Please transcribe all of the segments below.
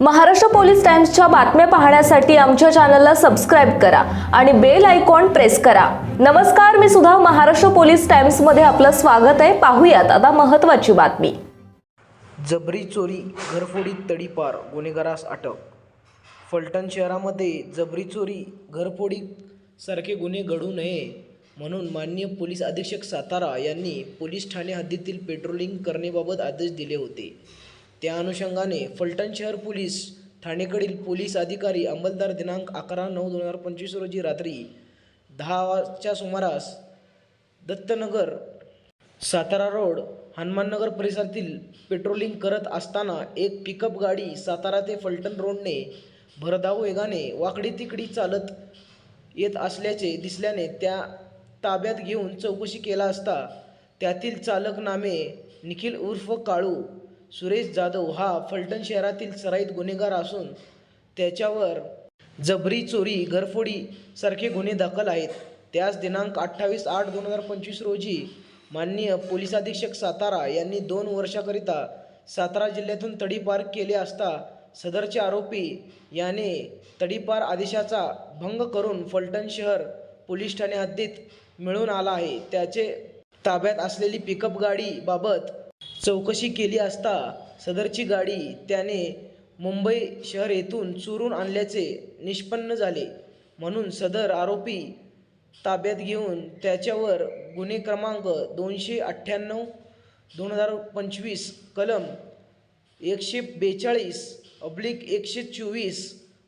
Maharashtra police टाइम्सच्या बातम्या पाहण्यासाठी आमच्या चॅनलला सबस्क्राईब करा आणि बेल आयकॉन प्रेस करा. नमस्कार मी सुद्धा महाराष्ट्र पोलीस टाइम्समध्ये आपलं स्वागत आहे. पाहूयात आता महत्त्वाची बातमी. जबरी चोरी घरफोडीत तडीपार गुन्हेगारास अटक. फलटण शहरामध्ये जबरी चोरी घरफोडी सारखे गुन्हे घडू नये म्हणून माननीय पोलीस अधीक्षक सातारा यांनी पोलीस ठाणे हद्दीतील पेट्रोलिंग करण्याबाबत आदेश दिले होते. त्या अनुषंगाने फलटण शहर पोलीस ठाणेकडील पोलीस अधिकारी अंमलदार दिनांक अकरा नऊ दोन हजार पंचवीस रोजी रात्री दहा वाजच्या सुमारास दत्तनगर सातारा रोड हनुमाननगर परिसरातील पेट्रोलिंग करत असताना एक पिकअप गाडी सातारा ते फलटण रोडने भरधाव वेगाने वाकडी तिकडी चालत येत असल्याचे दिसल्याने त्या ताब्यात घेऊन चौकशी केला असता त्यातील चालक नामे निखिल उर्फ काळू सुरेश जाधव हा फलटण शहरातील सराईत गुन्हेगार असून त्याच्यावर जबरी चोरी घरफोडी सारखे गुन्हे दाखल आहेत. त्यास दिनांक अठ्ठावीस आठ दोन हजार पंचवीस रोजी माननीय पोलीस अधीक्षक सातारा यांनी दोन वर्षाकरिता सातारा जिल्ह्यातून तडीपार केले असता सदरचे आरोपी याने तडीपार आदेशाचा भंग करून फलटण शहर पोलीस ठाणे हद्दीत मिळून आला आहे. त्याचे ताब्यात असलेली पिकअप गाडीबाबत चौकशी केली असता सदरची गाडी त्याने मुंबई शहर येथून चोरून आणल्याचे निष्पन्न झाले. म्हणून सदर आरोपी ताब्यात घेऊन त्याच्यावर गुन्हे क्रमांक दोनशे अठ्ठ्याण्णव दोन हजार पंचवीस कलम एकशे बेचाळीस अब्लिक एकशे चोवीस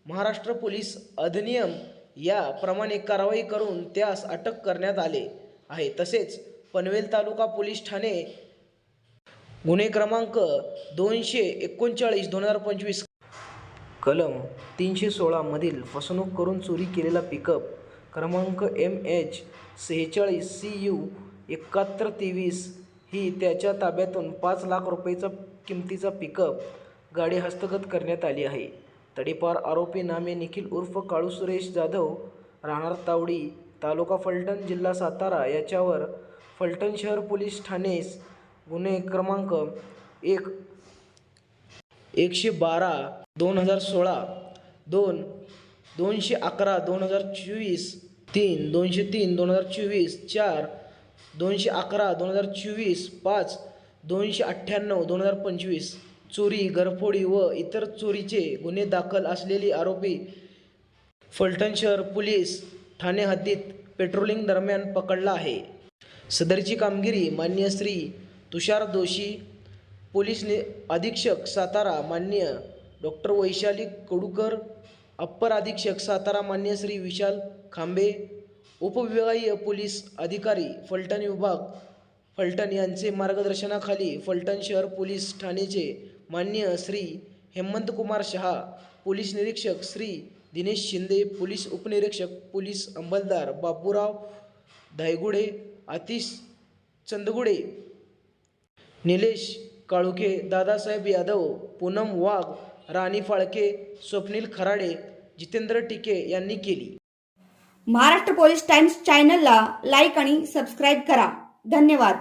महाराष्ट्र पोलीस अधिनियम याप्रमाणे कारवाई करून त्यास अटक करण्यात आले आहे. तसेच पनवेल तालुका पोलीस ठाणे गुन्हे क्रमांक दोनशे एकोणचाळीस दोन हजार पंचवीस. कलम तीनशे सोळामधील फसवणूक करून चोरी केलेला पिकअप क्रमांक एम एच सेहेचाळीस सी यू एकाहत्तर तेवीस ही त्याच्या ताब्यातून पाच लाख रुपयेचा किमतीचा पिकअप गाडी हस्तगत करण्यात आली आहे. तडीपार आरोपी नामे निखिल उर्फ काळू सुरेश जाधव राहणार तावडी तालुका फलटण जिल्हा सातारा याच्यावर फलटण शहर पोलीस ठाणेस गुन्हे क्रमांक एक. एकशे बारा दोन हजार सोळा दोन दोनशे अकरा दोन हजार चोवीस तीन दोनशे तीन दोन हजार चोवीस चार दोनशे अकरा दोन हजार चोवीस पाच दोनशे अठ्ठ्याण्णव दोन हजार पंचवीस. चोरी घरफोडी व इतर चोरीचे गुन्हे दाखल असलेली आरोपी फलटण शहर पोलीस ठाणे हद्दीत पेट्रोलिंग दरम्यान पकडला आहे. सदरची कामगिरी मान्य श्री तुषार दोशी पोलीस नि अधीक्षक सातारा मान्य डॉक्टर वैशाली कडूकर अप्पर अधीक्षक सातारा मान्य श्री विशाल खांबे उपविभागीय पोलीस अधिकारी फलटण विभाग फलटण यांचे मार्गदर्शनाखाली फलटण शहर पोलीस ठाणेचे मान्य श्री हेमंत कुमार शहा पोलीस निरीक्षक श्री दिनेश शिंदे पोलीस उपनिरीक्षक पोलीस अंमलदार बापूराव धायगुडे आतिश चंदगुडे निलेश काळुके दादासाहेब यादव पूनम वाघ राणी फाळके स्वप्नील खराडे जितेंद्र टिके यांनी केली. महाराष्ट्र पोलीस टाइम्स चॅनलला लाईक आणि सबस्क्राईब करा. धन्यवाद.